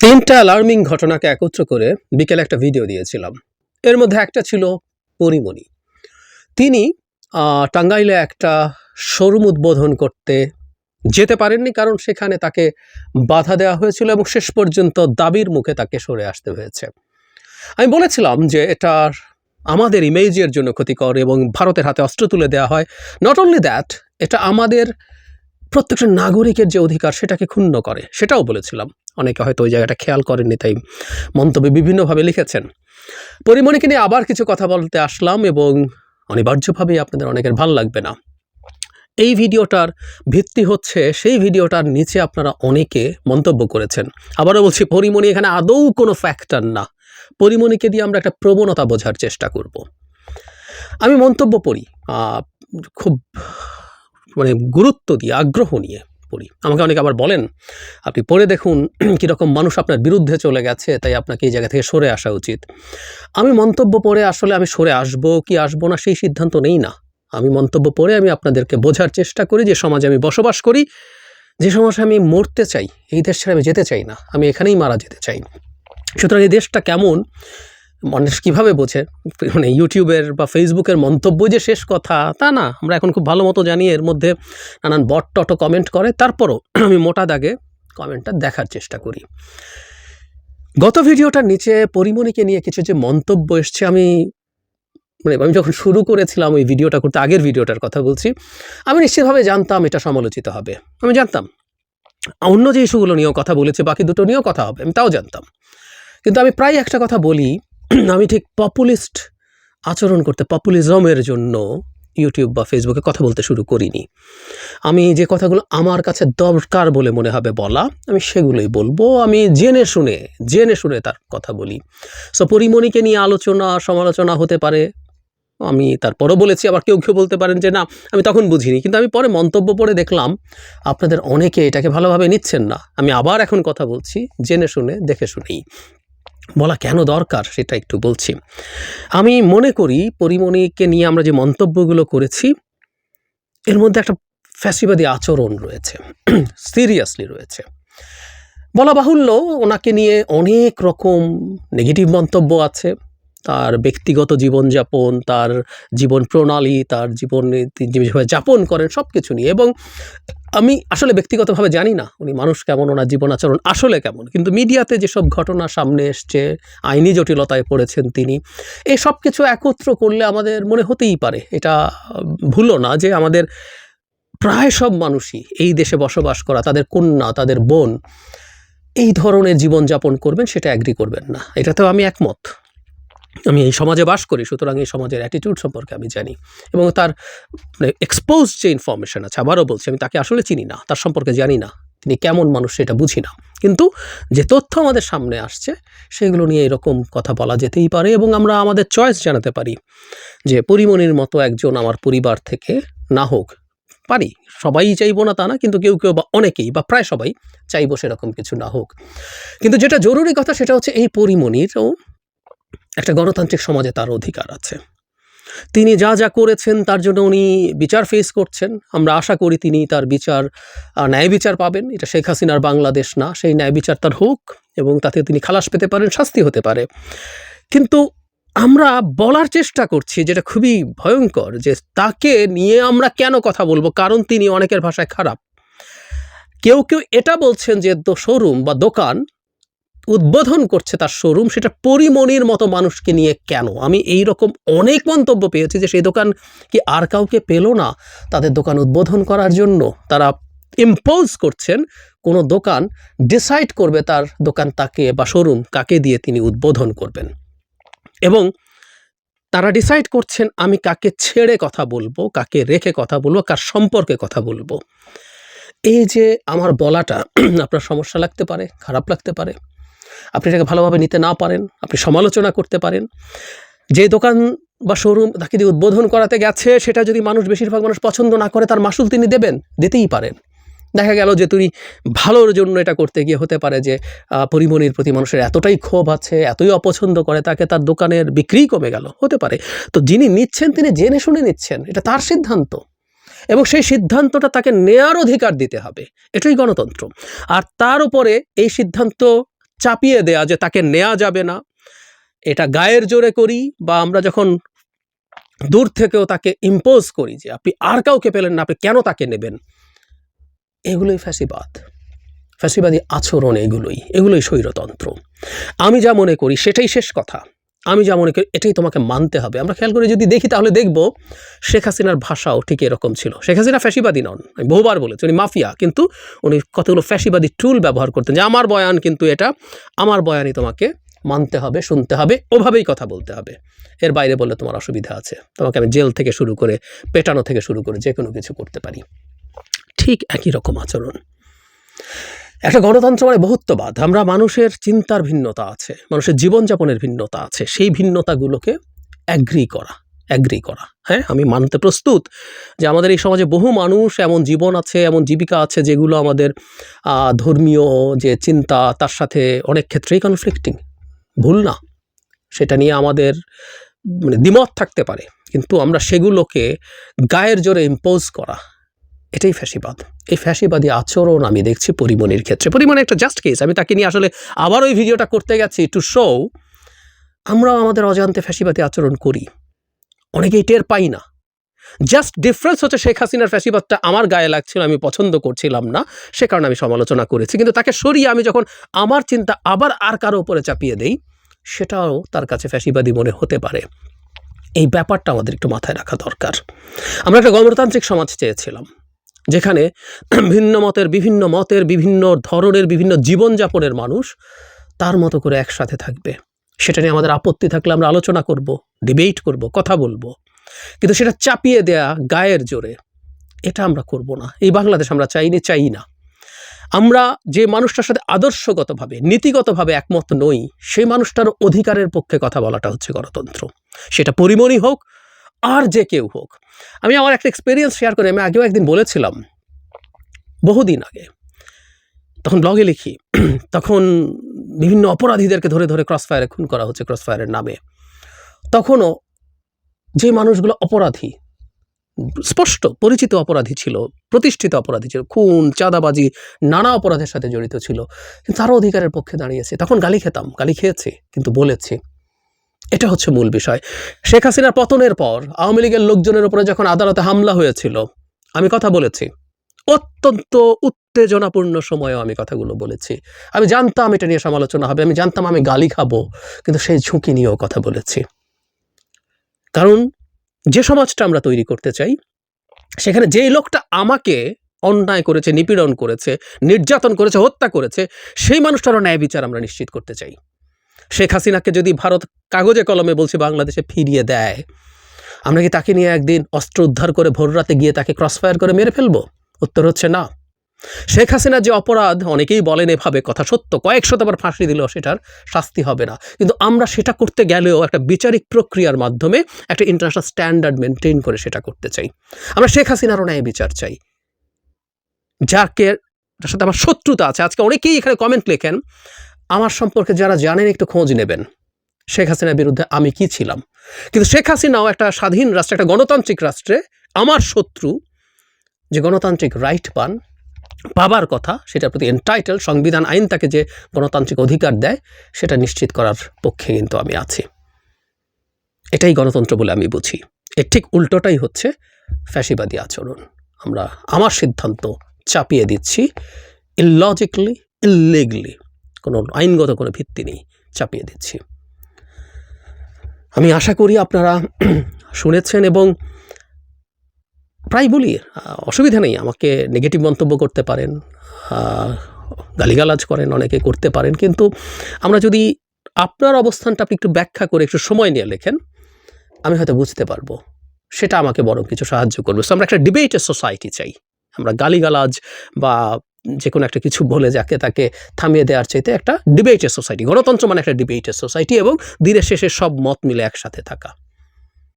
তিনটা অ্যালার্মিং ঘটনাকে একত্র করে বিকেলে একটা ভিডিও দিয়েছিলাম। এর মধ্যে একটা ছিল পরিমণি। তিনি টাঙ্গাইলে একটা শোরুম উদ্বোধন করতে যেতে পারেননি কারণ সেখানে তাকে বাধা দেওয়া হয়েছিল এবং শেষ পর্যন্ত দাবির মুখে তাকে সরে আসতে হয়েছে। আমি বলেছিলাম যে এটা আমাদের ইমেজের জন্য ক্ষতিকর এবং ভারতের হাতে অস্ত্র তুলে দেওয়া হয়। নট অনলি দ্যাট এটা আমাদের প্রত্যেকটা নাগরিকের যে অধিকার সেটাকে ক্ষুণ্ণ করে, সেটাও বলেছিলাম। অনেকে হয়তো ওই জায়গাটা খেয়াল করেননি, তাই মন্তব্যে বিভিন্নভাবে লিখেছেন। পরিমণিকে নিয়ে আবার কিছু কথা বলতে আসলাম এবং অনিবার্যভাবেই আপনাদের অনেকের ভালো লাগবে না। এই ভিডিওটার ভিত্তি হচ্ছে, সেই ভিডিওটার নিচে আপনারা অনেকে মন্তব্য করেছেন। আবারও বলছি, পরিমণি এখানে আদৌ কোনো ফ্যাক্টর না। পরিমণিকে দিয়ে আমরা একটা প্রবণতা বোঝার চেষ্টা করব। আমি মন্তব্য পড়ি খুব মানে গুরুত্ব দিয়ে, আগ্রহ নিয়ে পড়ি। আমাকে অনেকে আবার বলেন, আপনি পড়ে দেখুন কীরকম মানুষ আপনার বিরুদ্ধে চলে গেছে, তাই আপনাকে এই জায়গা থেকে সরে আসা উচিত। আমি মন্তব্য পড়ে আসলে আমি সরে আসব কি আসব না, সেই সিদ্ধান্ত নেই না। আমি মন্তব্য পড়ে আমি আপনাদেরকে বোঝার চেষ্টা করি, যে সমাজে আমি বসবাস করি, যে সমাজে আমি মরতে চাই, এই দেশ ছেড়ে আমি যেতে চাই না, আমি এখানেই মারা যেতে চাই। সুতরাং এই দেশটা কেমন মানুষ কীভাবে বোঝে? মানে ইউটিউবের বা ফেসবুকের মন্তব্য যে শেষ কথা, তা না। আমরা এখন খুব ভালো মতো জানি, এর মধ্যে নানান বট টটো কমেন্ট করে। তারপরও আমি মোটা দাগে কমেন্টটা দেখার চেষ্টা করি। গত ভিডিওটার নিচে পরিমণিকে নিয়ে কিছু যে মন্তব্য এসছে, আমি মানে আমি যখন শুরু করেছিলাম ওই ভিডিওটা করতে, আগের ভিডিওটার কথা বলছি, আমি নিশ্চিতভাবে জানতাম এটা সমালোচিত হবে। আমি জানতাম। অন্য যে ইস্যুগুলো নিয়েও কথা বলেছে, বাকি দুটো নিয়েও কথা হবে, আমি তাও জানতাম। কিন্তু আমি প্রায় একটা কথা বলি আমি ঠিক পপুলিস্ট আচরণ করতে পপুলিজমের জন্য ইউটিউব বা ফেসবুকে কথা বলতে শুরু করিনি। আমি যে কথাগুলো আমার কাছে দরকার বলে মনে হবে বলা, আমি সেগুলোই বলব। আমি জেনে শুনে জেনে শুনে তার কথা বলি। সো পরিমণিকে নিয়ে আলোচনা, সমালোচনা হতে পারে। আমি তারপরও বলেছি, আবার কেউ কেউ বলতে পারেন যে, না, আমি তখন বুঝিনি। কিন্তু আমি পরে মন্তব্য পড়ে দেখলাম, আপনাদের অনেকে এটাকে ভালোভাবে নিচ্ছেন না। আমি আবার এখন কথা বলছি, জেনে শুনে, দেখে শুনেই। বলা কেন দরকার সেটা একটু বলছি। আমি মনে করি পরিমণিকে নিয়ে আমরা যে মন্তব্যগুলো করেছি, এর মধ্যে একটা ফ্যাসিবাদী আচরণ রয়েছে, সিরিয়াসলি রয়েছে। বলা বাহুল্য ওনাকে নিয়ে অনেক রকম নেগেটিভ মন্তব্য আছে তার ব্যক্তিগত জীবনযাপন, তার জীবন প্রণালী, তার জীবনে তিনি যেভাবে যাপন করেন সব কিছু নিয়ে। এবং আমি আসলে ব্যক্তিগতভাবে জানি না উনি মানুষ কেমন, ওনার জীবন আচরণ আসলে কেমন। কিন্তু মিডিয়াতে যেসব ঘটনা সামনে এসছে, আইনি জটিলতায় পড়েছেন তিনি এই সব কিছু একত্র করলে আমাদের মনে হতেই পারে। এটা ভুলো না যে আমাদের প্রায় সব মানুষই এই দেশে বসবাস করা, তাদের কন্যা, তাদের বোন, এই ধরনের জীবনযাপন করবেন, সেটা অ্যাগ্রি করবেন না। এটাতেও আমি একমত। আমি এই সমাজে বাস করি, সুতরাং এই সমাজের অ্যাটিটিউড সম্পর্কে আমি জানি। এবং তার মানে এক্সপোজ যে ইনফরমেশন আছে, আবারও বলছি, আমি তাকে আসলে চিনি না, তার সম্পর্কে জানি না, তিনি কেমন মানুষ সেটা বুঝি না। কিন্তু যে তথ্য আমাদের সামনে আসছে, সেগুলো নিয়ে এরকম কথা বলা যেতেই পারে এবং আমরা আমাদের চয়েস জানাতে পারি যে পরিমণির মতো একজন আমার পরিবার থেকে না হোক, পারি। সবাই চাইব না তা না, কিন্তু কেউ কেউ বা অনেকেই বা প্রায় সবাই চাইব সেরকম কিছু না হোক। কিন্তু যেটা জরুরি কথা সেটা হচ্ছে এই পরিমণিরও একটা গণতান্ত্রিক সমাজে তার অধিকার আছে। তিনি যা যা করেছেন, তার জন্য উনি বিচার ফেস করছেন। আমরা আশা করি তিনি তার বিচার ন্যায় বিচার পাবেন। এটা শেখ হাসিনার বাংলাদেশ না, সেই ন্যায় বিচার তার হোক এবং তাতে তিনি খালাস পেতে পারেন, শাস্তি হতে পারে। কিন্তু আমরা বলার চেষ্টা করছি, যেটা খুবই ভয়ঙ্কর, যে তাকে নিয়ে আমরা কেন কথা বলব? কারণ তিনি অনেকের ভাষায় খারাপ। কেউ কেউ এটা বলছেন যে শোরুম বা দোকান উদ্বোধন করছে তার শোরুম সেটা পরিমণির মতো মানুষকে নিয়ে কেন? আমি এই রকম অনেক মন্তব্য পেয়েছি যে, সেই দোকান কি আর কাউকে পেল না? তাদের দোকান উদ্বোধন করার জন্য তারা ইম্পোজ করছেন, কোনো দোকান ডিসাইড করবে তার দোকান তাকে বা শোরুম কাকে দিয়ে তিনি উদ্বোধন করবেন। এবং তারা ডিসাইড করছেন, আমি কাকে ছেড়ে কথা বলব, কাকে রেখে কথা বলব, কার সম্পর্কে কথা বলব? এই যে, আমার বলাটা, আপনার সমস্যা লাগতে পারে, খারাপ লাগতে পারে। আপনি এটাকে ভালোভাবে নিতে না পারেন, আপনি সমালোচনা করতে পারেন। যে দোকান বা শোরুম তাকে দিয়ে উদ্বোধন করাতে গেছে, সেটা যদি মানুষ, বেশিরভাগ মানুষ পছন্দ না করে, তার মাসুল তিনি দেবেন, দিতেই পারেন। দেখা গেল যে তুমি ভালোর জন্য এটা করতে গিয়ে হতে পারে যে পরিমণির প্রতি মানুষের এতটাই ক্ষোভ আছে, এতই অপছন্দ করে, তাকে তার দোকানের বিক্রি কমে গেল, হতে পারে। তো যিনি নিচ্ছেন, তিনি জেনে শুনে নিচ্ছেন, এটা তার সিদ্ধান্ত। এবং সেই সিদ্ধান্তটা তাকে নেয়ার অধিকার দিতে হবে, এটাই গণতন্ত্র। আর তার উপরে এই সিদ্ধান্ত চাপিয়ে দেয়া যে তাকে নেওয়া যাবে না। এটা গায়ের জোরে করি বা আমরা যখন দূর থেকেও তাকে ইম্পোজ করি যে আপনি আর কাউকে পেলেন না, আপনি কেন তাকে নেবেন? এগুলোই ফ্যাসিবাদ। ফ্যাসিবাদী আচরণ এগুলোই এগুলোই স্বৈরতন্ত্র। আমি যা মনে করি সেটাই শেষ কথা। আমি যা মনে করি, এটাই তোমাকে মানতে হবে। আমরা খেয়াল করে, যদি দেখি তাহলে দেখব শেখ হাসিনার ভাষাও ঠিক এরকম ছিল। শেখ হাসিনা ফ্যাসিবাদী নন, আমি বহুবার বলেছি, উনি মাফিয়া, কিন্তু উনি কতগুলো ফ্যাসিবাদী টুল ব্যবহার করতেন যে আমার বয়ান কিন্তু এটা, আমার বয়ানই তোমাকে মানতে হবে, শুনতে হবে, ওভাবেই কথা বলতে হবে। এর বাইরে বললে তোমার অসুবিধা আছে। তোমাকে আমি জেল থেকে শুরু করে, পেটানো থেকে শুরু করে যে কোনো কিছু করতে পারি। ঠিক একই রকম আচরণ। একটা গণতন্ত্র মানে বহুত্ববাদ। আমরা মানুষের চিন্তার ভিন্নতা আছে, মানুষের জীবনযাপনের ভিন্নতা আছে, সেই ভিন্নতাগুলোকে অ্যাগ্রি করা অ্যাগ্রি করা। হ্যাঁ আমি মানতে প্রস্তুত যে আমাদের এই সমাজে বহু মানুষ এমন জীবন আছে, এমন জীবিকা আছে যেগুলো আমাদের ধর্মীয় যে চিন্তা, তার সাথে অনেক ক্ষেত্রেই কনফ্লিক্টিং ভুল না। সেটা নিয়ে আমাদের মানে দ্বিমত থাকতে পারে। কিন্তু আমরা সেগুলোকে গায়ের জোরে ইম্পোজ করা এটাই ফ্যাসিবাদ। এই ফ্যাসিবাদী আচরণ আমি দেখছি পরিমণির ক্ষেত্রে। পরিমণি একটা জাস্ট কেস আমি তাকে নিয়ে আসলে আবার ওই ভিডিওটা করতে গেছি টু শো আমরাও আমাদের অজান্তে ফ্যাসিবাদী আচরণ করি। অনেকেই টের পাই না। জাস্ট ডিফারেন্স হচ্ছে শেখ হাসিনার ফ্যাসিবাদটা আমার গায়ে লাগছিল, আমি পছন্দ করছিলাম না, সে কারণে আমি সমালোচনা করেছি। কিন্তু তাকে সরিয়ে আমি যখন আমার চিন্তা আবার আর কারও উপরে চাপিয়ে দেই, সেটাও তার কাছে ফ্যাসিবাদী মনে হতে পারে। এই ব্যাপারটা আমাদের একটু মাথায় রাখা দরকার। আমরা একটা গণতান্ত্রিক সমাজ চেয়েছিলাম। যেখানে ভিন্ন মতের বিভিন্ন মতের বিভিন্ন ধরনের বিভিন্ন জীবনযাপনের মানুষ তার মতো করে একসাথে থাকবে। সেটা নিয়ে আমাদের আপত্তি থাকলে আমরা আলোচনা করব ডিবেট করব, কথা বলব। কিন্তু সেটা চাপিয়ে দেয়া গায়ের জোরে এটা আমরা করব না। এই বাংলাদেশ আমরা চাইনি, চাই না। আমরা যে মানুষটার সাথে আদর্শগতভাবে, নীতিগতভাবে একমত নই, সেই মানুষটার অধিকারের পক্ষে কথা বলাটা হচ্ছে গণতন্ত্র। সেটা পরিমণি হোক আর যে কেউ হোক। আমি আমার একটা এক্সপিরিয়েন্স শেয়ার করে, আমি আগেও একদিন বলেছিলাম, বহুদিন আগে। তখন ব্লগে লিখি, তখন বিভিন্ন অপরাধীদেরকে ধরে ধরে ক্রস ফায়ারে খুন করা হচ্ছে ক্রস ফায়ারের নামে। তখনও যে মানুষগুলো অপরাধী, স্পষ্ট পরিচিত অপরাধী ছিল, প্রতিষ্ঠিত অপরাধী ছিল, খুন, চাঁদাবাজি, নানা অপরাধের সাথে জড়িত ছিল, কিন্তু তারও অধিকারের পক্ষে দাঁড়িয়েছে। তখন গালি খেতাম, গালি খেয়েছে, কিন্তু বলেছে। এটা হচ্ছে মূল বিষয়। শেখ হাসিনার পতনের পর আওয়ামী লীগের লোকজনের উপরে যখন আদালতে হামলা হয়েছিল, আমি কথা বলেছি। অত্যন্ত উত্তেজনাপূর্ণ সময়েও আমি কথাগুলো বলেছি। আমি জানতাম এটা নিয়ে সমালোচনা হবে, আমি জানতাম আমি গালি খাব, কিন্তু সেই ঝুঁকি নিয়েও কথা বলেছি। কারণ যে সমাজটা আমরা তৈরি করতে চাই, সেখানে যেই লোকটা আমাকে অন্যায় করেছে, নিপীড়ন করেছে, নির্যাতন করেছে, হত্যা করেছে, সেই মানুষটারও ন্যায় বিচার আমরা নিশ্চিত করতে চাই। শেখ হাসিনাকে যদি ভারত কাগজে কলমে বলছি বাংলাদেশে ফিরিয়ে দেয়, আমরা কি তাকে নিয়ে একদিন অস্ত্র উদ্ধার করে ভোর রাতে গিয়ে তাকে ক্রসফায়ার করে মেরে ফেলব? উত্তর হচ্ছে না। শেখ হাসিনার যে অপরাধ, অনেকেই বলেন এভাবে কথা সত্য, কয়েক শতবার ফাঁসি দিলেও সেটার শাস্তি হবে না। কিন্তু আমরা সেটা করতে গেলেও একটা বিচারিক প্রক্রিয়ার মাধ্যমে একটা ইন্টারন্যাশনাল স্ট্যান্ডার্ড মেনটেন করে সেটা করতে চাই। আমরা শেখ হাসিনারও ন্যায় বিচার চাই। যাকে তার সাথে আমার শত্রুতা আছে, আজকে অনেকেই এখানে কমেন্ট লেখেন আমার সম্পর্কে যারা জানেন, একটু খোঁজ নেবেন। শেখ হাসিনার বিরুদ্ধে আমি কি ছিলাম? কিন্তু শেখ হাসিনাও একটা স্বাধীন রাষ্ট্রে, একটা গণতান্ত্রিক রাষ্ট্রে আমার শত্রু যে গণতান্ত্রিক রাইট পান, পাবার কথা, সেটার প্রতি এন্টাইটেল সংবিধান আইন তাকে যে গণতান্ত্রিক অধিকার দেয়, সেটা নিশ্চিত করার পক্ষে কিন্তু আমি আছি। এটাই গণতন্ত্র বলে আমি বুঝি। এর ঠিক উল্টোটাই হচ্ছে ফ্যাসিবাদী আচরণ। আমরা আমার সিদ্ধান্ত চাপিয়ে দিচ্ছি ইললজিক্যালি ইললিগলি কোনো আইনগত কোনো ভিত্তি নেই, চাপিয়ে দিচ্ছি। আমি আশা করি আপনারা শুনেছেন এবং প্রায় বলি, অসুবিধা নেই, আমাকে নেগেটিভ মন্তব্য করতে পারেন গালিগালাজ করেন, অনেকে করতে পারেন, কিন্তু আমরা যদি আপনার অবস্থানটা আপনি একটু ব্যাখ্যা করে একটু সময় নিয়ে লেখেন, আমি হয়তো বুঝতে পারব। সেটা আমাকে বরং কিছু সাহায্য করবে। সো আমরা একটা ডিবেটের সোসাইটি চাই। আমরা গালিগালাজ বা যে কোনো একটা কিছু বলে যাকে তাকে থামিয়ে দেওয়ার চাইতে একটা ডিবেটের সোসাইটি গণতন্ত্র মানে একটা ডিবেটের সোসাইটি এবং দিনের শেষে সব মত মিলে একসাথে থাকা।